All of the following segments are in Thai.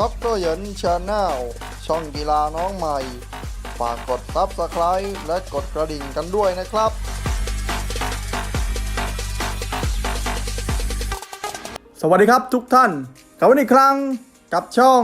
ด็อกเตอร์เหยินชาแนลช่องกีฬาน้องใหม่ ฝากกดซับสไคร b e และกดกระดิ่งกันด้วยนะครับ สวัสดีครับทุกท่านกลับมาอีกครั้งกับช่อง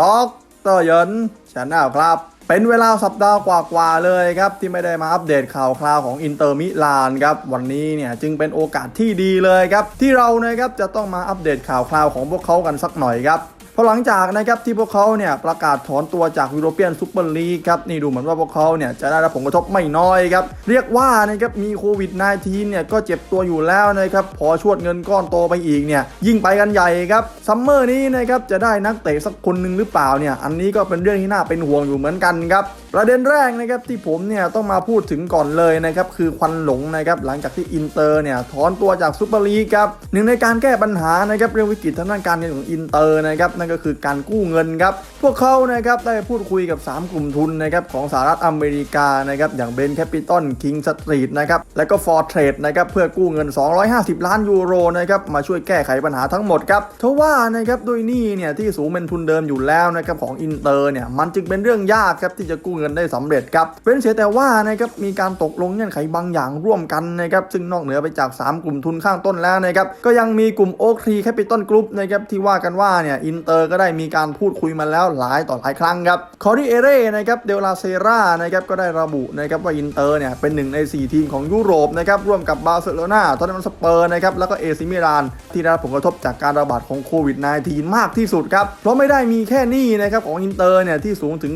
ด็อกเตอร์เหยินชาแนลครับ เป็นเวลาสัปดาห์กว่าๆเลยครับ ที่ไม่ได้มาอัปเดตข่าวคราวของอินเตอร์มิลานครับวันนี้เนี่ยจึงเป็นโอกาสที่ดีเลยครับ ที่เรานะครับจะต้องมาอัปเดตข่าวคราวของพวกเขากันสักหน่อยครับ พราะหลังจากนะครับที่พวกเขาเนี่ยประกาศถอนตัวจากยูโรเปียนซูเปอร์ลีกครับนี่ดูเหมือนว่าพวกเขาเนี่ยจะได้รับผลกระทบไม่น้อยครับ เรียกว่านะครับมีโควิด -19 เนี่ยก็เจ็บตัวอยู่แล้วนะครับพอชวดเงินก้อนโตไปอีกเนี่ยยิ่งไปกันใหญ่ครับซัมเมอร์นี้นะครับจะได้นักเตะสักคนหนึ่งหรือเปล่าเนี่ยอันนี้ก็เป็นเรื่องที่น่าเป็นห่วงอยู่เหมือนกันครับประเด็นแรกนะครับที่ผมเนี่ยต้องมาพูดถึงก่อนเลยนะครับคือควันหลงนะครับหลังจากที่อินเตอร์เนี่ยถอนตัวจากซูเปอร์ลีกครับหนึ่งในการแก้ปัญหานะครับเรื่องวิกฤตทางด้านการเงินของอินเตอร์นะครับนั่นก็คือการกู้เงินครับ พวกเขานะครับได้พูดคุยกับ 3 กลุ่มทุนนะครับของสหรัฐอเมริกานะครับอย่างเบนแคปิตอลคิงสตรีทนะครับและก็ฟอร์เทรดนะครับเพื่อกู้เงิน 250 ล้านยูโรนะครับมาช่วยแก้ไขปัญหาทั้งหมดครับทว่านะครับด้วยนี้เนี่ยที่สูงเป็นทุนเดิมอยู่แล้วนะครับของอินเตอร์เนี่ยมันจึงเป็นเรื่องยากครับที่จะกู้เงินได้สำเร็จครับเว้นเสียแต่ว่านะครับมีการตกลงเงื่อนไขบางอย่างร่วมกันนะครับซึ่งนอกเหนือไปจาก 3 กลุ่มทุนข้างต้นแล้วนะครับก็ยังมีกลุ่มโอคทีแคปิตอลกรุ๊ปนะครับที่ว่ากันว่าเนี่ยอินเตอร์ก็ได้มีการพูดคุยมาแล้วหลายต่อหลายครั้งครับคอริเอเร่นะครับเดลาเซรานะครับก็ได้ระบุนะครับว่าอินเตอร์เนี่ยเป็นหนึ่งใน 4 ทีมของยุโรปนะครับร่วมกับบาร์เซโลนาทอตแนมสเปอร์นะครับแล้วก็เอซิมิลานที่ได้รับผลกระทบจากการระบาดของโควิด -19 มากที่สุดครับเพราะไม่ได้มีแค่นี้นะครับของอินเตอร์เนี่ยที่สูงถึง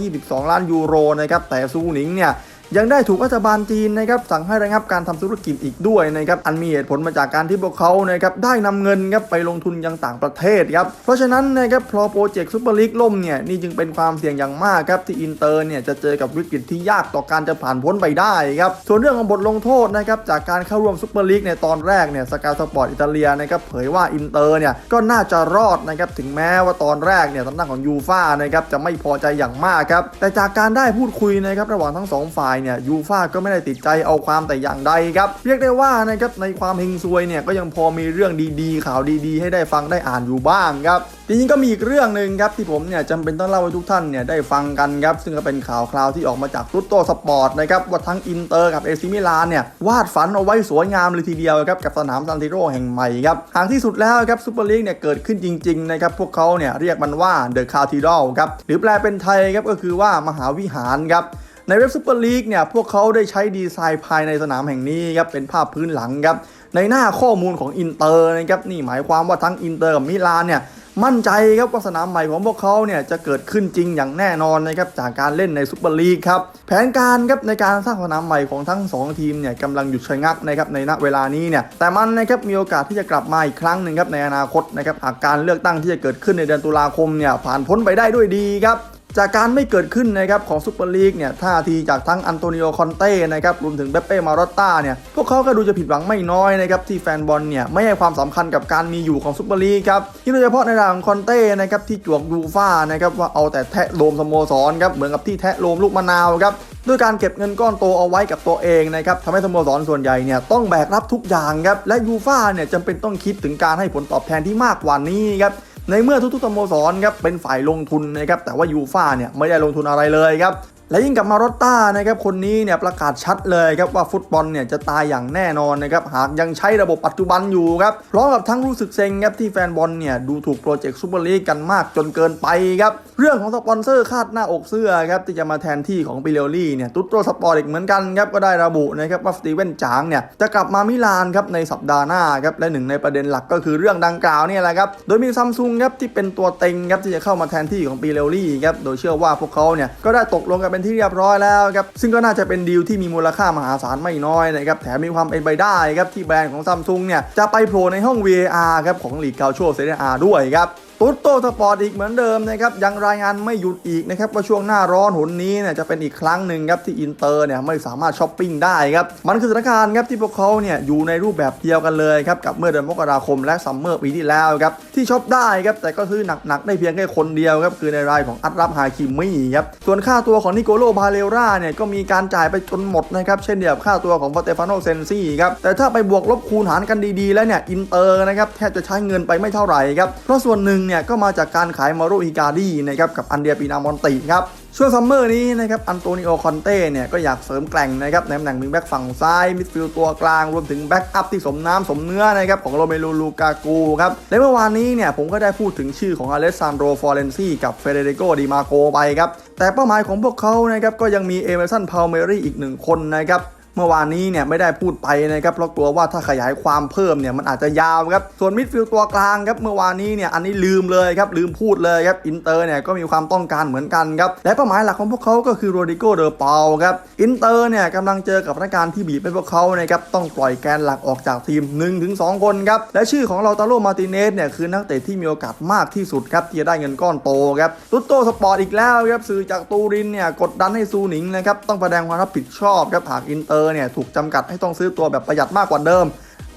322 ล้านยูโรนะครับแต่ซูนิงเนี่ย ยังได้ถูกรัฐบาลจีนนะครับสั่งให้ระงับการทำธุรกิจอีกด้วยนะครับอันมีเหตุผลมาจากการที่พวกเขานะครับได้นำเงินครับไปลงทุนยังต่างประเทศครับเพราะฉะนั้นนะครับพอโปรเจกต์ซูเปอร์ลีกล่มเนี่ยนี่จึงเป็นความเสี่ยงอย่างมากครับที่อินเตอร์เนี่ยจะเจอกับวิกฤตที่ยากต่อการจะผ่านพ้นไปได้ครับส่วนเรื่องของบทลงโทษนะครับจากการเข้าร่วมซูเปอร์ลีกในตอนแรกเนี่ยสกาสปอร์ตอิตาเลียนะครับเผยว่าอินเตอร์เนี่ยก็น่าจะรอดนะครับถึงแม้ว่าตอนแรกเนี่ยทางด้านของยูฟ่านะครับจะไม่พอใจอย่างมากครับแต่จากการได้พูดคุยนะครับระหว่างทั้งสองฝ่ายเนี่ยยูฟ่าก็ไม่ได้ติดใจเอาความแต่อย่างใดครับเรียกได้ว่านะครับในความเฮงซวยเนี่ยก็ยังพอมีเรื่องดีๆ ข่าวดีๆ ให้ได้ฟังได้อ่านอยู่บ้างครับจริงๆก็มีอีกเรื่องหนึ่งครับที่ผมเนี่ยจำเป็นต้องเล่าให้ทุกท่านเนี่ยได้ฟังกันครับซึ่งก็เป็นข่าวคราวที่ออกมาจากรุตโตสปอร์ตนะครับว่าทั้งอินเตอร์กับเอซิมิลานเนี่ยวาดฝันเอาไว้สวยงามเลยทีเดียวครับกับสนามซันติโรแห่งใหม่ครับทางที่สุดแล้วครับซูเปอร์ลีกเนี่ยเกิดขึ้นจริงๆนะครับพวกเขาเนี่ยเรียกมันว่าเดอะคาทีดอลครับหรือแปลเป็นไทยครับก็คือว่ามหาวิหารครับ ในเว็บซูเปอร์ลีกเนี่ยพวกเขาได้ใช้ดีไซน์ภายในสนามแห่งนี้ครับเป็นภาพพื้นหลังครับในหน้าข้อมูลของอินเตอร์นะครับนี่หมายความว่าทั้งอินเตอร์กับมิลานเนี่ยมั่นใจครับว่าสนามใหม่ของพวกเขาเนี่ยจะเกิดขึ้นจริงอย่างแน่นอนนะครับจากการเล่นในซูเปอร์ลีกครับแผนการครับในการสร้างสนามใหม่ของทั้ง 2 ทีมเนี่ยกำลังหยุดชะงักนะครับในณเวลานี้เนี่ยแต่มันนะครับมีโอกาสที่จะกลับมาอีกครั้งหนึ่งครับในอนาคตนะครับหากการเลือกตั้งที่จะเกิดขึ้นในเดือนตุลาคมเนี่ยผ่านพ้นไปได้ด้วยดีครับ จากการไม่เกิดขึ้นนะครับของซูเปอร์ลีกเนี่ยท่าทีจากทั้งอันโตนิโอคอนเต้นะครับรวมถึงเบเป้มารอตต้าเนี่ยพวกเขาก็ดูจะผิดหวังไม่น้อยนะครับที่แฟนบอลเนี่ยไม่ให้ความสำคัญกับการมีอยู่ของซูเปอร์ลีกครับที่โดยเฉพาะในด้านของคอนเต้นะครับที่จวกยูฟ่านะครับว่าเอาแต่แทะโลมสโมสรครับเหมือนกับที่แทะโลมลูกมะนาวครับด้วยการเก็บเงินก้อนโตเอาไว้กับตัวเองนะครับทำให้สโมสรส่วนใหญ่เนี่ยต้องแบกรับทุกอย่างครับและยูฟ่าเนี่ยจำเป็นต้องคิดถึงการให้ผลตอบแทนที่มากกว่านี้ครับ ในเมื่อทุกๆสโมสรครับเป็นฝ่ายลงทุนนะครับแต่ว่ายูฟ่าเนี่ยไม่ได้ลงทุนอะไรเลยครับ และยิ่งกับมารอต้านะครับคนนี้เนี่ยประกาศชัดเลยครับว่าฟุตบอลเนี่ยจะตายอย่างแน่นอนนะครับหากยังใช้ระบบปัจจุบันอยู่ครับพร้อมกับทั้งรู้สึกเซ็งครับที่แฟนบอลเนี่ยดูถูกโปรเจกต์ซูเปอร์ลีกกันมากจนเกินไปครับเรื่องของสปอนเซอร์คาดหน้าอกเสื้อครับที่จะมาแทนที่ของปิเลลี่เนี่ยตุ๊ดโตสปอร์ตอีกเหมือนกันครับก็ได้ระบุนะครับว่าสตีเวนจางเนี่ยจะกลับมามิลานครับในสัปดาห์หน้าครับและหนึ่งในประเด็นหลักก็คือเรื่องดังกล่าวเนี่ยแหละครับโดยมีซัมซุงครับที่เป็นตัวเต็งครับที่จะเข้ามาแทนที่ของปิเลลี่ครับโดยเชื่อว่าพวกเขาเนี่ยก็ได้ตกลงกันเป็นที่เรียบร้อยแล้วครับซึ่งก็น่าจะเป็นดีลที่มีมูลค่ามหาศาลไม่น้อยนะครับแถมมีความเป็นไปได้ครับที่แบรนด์ของซัมซุงเนี่ยจะไปโผล่ในห้อง VAR ครับของลีกเกาโชเซเรียอาด้วยครับ ตุ๊ดโตสปอร์ตอีกเหมือนเดิมนะครับยังรายงานไม่หยุดอีกนะครับว่าช่วงหน้าร้อนหนนี้เนี่ยจะเป็นอีกครั้งหนึ่งครับที่อินเตอร์เนี่ยไม่สามารถช้อปปิ้งได้ครับมันคือสถานการณ์ครับที่พวกเขาเนี่ยอยู่ในรูปแบบเดียวกันเลยครับกับเมื่อเดือนมกราคมและซัมเมอร์ปีที่แล้วครับที่ช็อปได้ครับแต่ก็คือหนักๆได้เพียงแค่คนเดียวครับคือในรายของอัตรับฮาคิมี่ครับส่วนค่าตัวของนิโกโลบาเลราเนี่ยก็มีการจ่ายไปจนหมดนะครับเช่นเดียวกับค่าตัวของฟาเตฟานโนเซนซี่ครับแต่ถ้าไปบวกลบคูณหารกันดีๆ แล้วเนี่ยอินเตอร์นะครับแทบจะใช้เงินไปไม่เท่าไหร่ครับเพราะส่วนหนึ่งเนี่ยก็มาจากการขายมาโรฮิการดีนะครับกับอันเดียปีนามอนติครับช่วงซัมเมอร์นี้นะครับอันโตนิโอคอนเต้เนี่ยก็อยากเสริมแกร่งนะครับในตำแหน่งมิงแบ็กฝั่งซ้ายมิดฟิลด์ตัวกลางรวมถึงแบ็กอัพที่สมน้ำสมเนื้อนะครับของโรเมโลลูกากูครับและเมื่อวานนี้เนี่ยผมก็ได้พูดถึงชื่อของอเลสซานโดฟอร์เรนซีกับเฟเดริโกดิมาโกไปครับแต่เป้าหมายของพวกเขานะครับก็ยังมีเอเมอร์สันพาลเมรี่อีกหนึ่งคนนะครับ มื่อวานนี้เนี่ยไม่ได้พูดไปนะครับเพราะกลัวว่าถ้าขยายความเพิ่มเนี่ยมันอาจจะยาวครับส่วนมิดฟิลด์ตัวกลางครับเมื่อวานนี้เนี่ยอันนี้ลืมเลยครับลืมพูดเลยครับอินเตอร์เนี่ยก็มีความต้องการเหมือนกันครับและเป้าหมายหลักของพวกเขาก็คือโรดิโกเดอเปาครับอินเตอร์เนี่ยกำลังเจอกับสถานการณ์ที่บีบให้พวกเขานะครับต้องปล่อยแกนหลักออกจากทีม 1-2 คนครับและชื่อของเราตาโลมาติเนสเนี่ยคือนักเตะที่มีโอกาสมากที่สุดครับที่จะได้เงินก้อนโตครับตุตโตสปอร์ตอีกแล้วครับสื่อจากตูรินเนี่ยกดดันให้ซูหนิงนะครับต้องแสดงความรับผิดชอบครับหากอินเตอร์เนี่ยถูกจำกัดให้ต้องซื้อตัวแบบประหยัดมากกว่าเดิม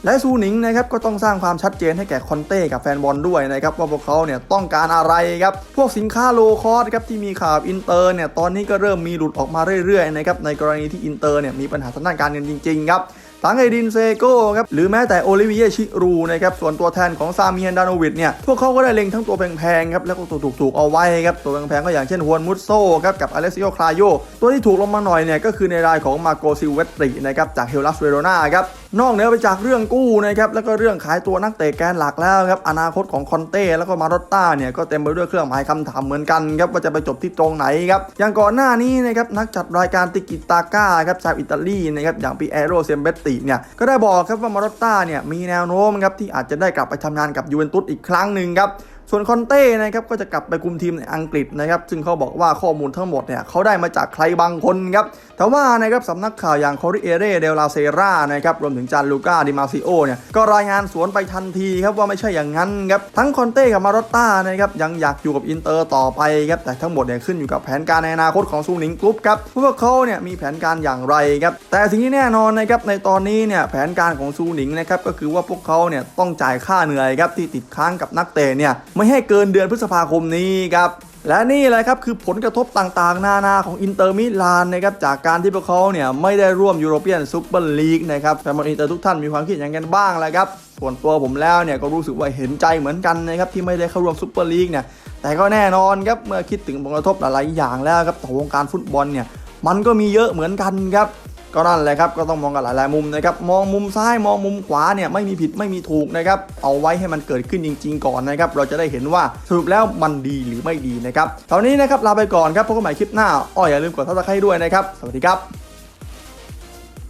และซูนิงนะครับก็ต้องสร้างความชัดเจนให้แก่คอนเต้กับแฟนบอลด้วยนะครับว่าพวกเขาเนี่ยต้องการอะไรครับพวกสินค้าโลคอสครับที่มีข่าวอินเตอร์เนี่ยตอนนี้ก็เริ่มมีหลุดออกมาเรื่อยๆนะครับในกรณีที่อินเตอร์เนี่ยมีปัญหาทางด้านการเงินจริงๆครับ ตังไอดินเซโก้ครับหรือแม้แต่โอลิเวียชิรูนะครับส่วนตัวแทนของซามีฮันดานอวิดเนี่ยพวกเขาก็ได้เล็งทั้งตัวแพงๆครับแล้วก็ตัวถูกๆเอาไว้ครับตัวแพงๆก็อย่างเช่นฮวนมุตโซครับกับอเลซิโอคลาโยตัวที่ถูกลงมาหน่อยเนี่ยก็คือในรายของมาโกซิเวตรินะครับจากเฮลัสเวโรนาครับ นอกเหนือไปจากเรื่องกู้นะครับแล้วก็เรื่องขายตัวนักเตะแกนหลักแล้วครับอนาคตของคอนเต้แล้วก็มาโรตต้าเนี่ยก็เต็มไปด้วยเครื่องหมายคำถามเหมือนกันครับว่าจะไปจบที่ตรงไหนครับอย่างก่อนหน้านี้นะครับนักจัดรายการติกิตาก้าครับชาวอิตาลีนะครับอย่างปีแอโรเซมเบตติเนี่ยก็ได้บอกครับว่ามาโรตต้าเนี่ยมีแนวโน้มครับที่อาจจะได้กลับไปทำงานกับยูเวนตุสอีกครั้งหนึ่งครับ ส่วนคอนเต้นะครับก็จะกลับไปคุมทีมในอังกฤษนะครับซึ่งเขาบอกว่าข้อมูลทั้งหมดเนี่ยเขาได้มาจากใครบางคนครับแต่ว่านะครับสำนักข่าวอย่างคอริเอเรเดลาเซรานะครับรวมถึงจานลูก้าดิมาซิโอเนี่ยก็รายงานสวนไปทันทีครับว่าไม่ใช่อย่างนั้นครับทั้งคอนเต้กับมาโรตต้านะครับยังอยากอยู่กับอินเตอร์ต่อไปครับแต่ทั้งหมดเนี่ยขึ้นอยู่กับแผนการในอนาคตของซูนิงกรุ๊ปครับว่าพวกเขาเนี่ยมีแผนการอย่างไรครับแต่สิ่งที่แน่นอนนะครับในตอนนี้เนี่ยแผนการของซูนิงนะครับก็คือว่าพวกเขาเนี่ยต้องจ่ายค่าเหนื่อยครับที่ติดค้างกับนักเตะเนี่ยไม่ให้เกินเดือนพฤษภาคมนี้ครับและนี่แหละครับคือผลกระทบต่างๆ นานาของอินเตอร์มิลานนะครับจากการที่พวกเขาเนี่ยไม่ได้ร่วมยูโรเปียนซูเปอร์ลีกนะครับแฟนบอลอินเตอร์ทุกท่านมีความคิดอย่างกันบ้างแหละครับส่วนตัวผมแล้วเนี่ยก็รู้สึกว่าเห็นใจเหมือนกันนะครับที่ไม่ได้เข้าร่วมซูเปอร์ลีกเนี่ยแต่ก็แน่นอนครับเมื่อคิดถึงผลกระทบหลายๆอย่างแล้วครับต่อวงการฟุตบอลเนี่ยมันก็มีเยอะเหมือนกันครับ ก็นั่นแหละครับก็ต้องมองกันหลายๆมุมนะครับมองมุมซ้ายมองมุมขวาเนี่ยไม่มีผิดไม่มีถูกนะครับเอาไว้ให้มันเกิดขึ้นจริง ๆ ก่อนนะครับเราจะได้เห็นว่าสรุปแล้วมันดีหรือไม่ดีนะครับตอนนี้นะครับลาไปก่อนครับพบกันใหม่คลิปหน้าอ้ออย่าลืมกดซับสไครต์ด้วยนะครับสวัสดีครับ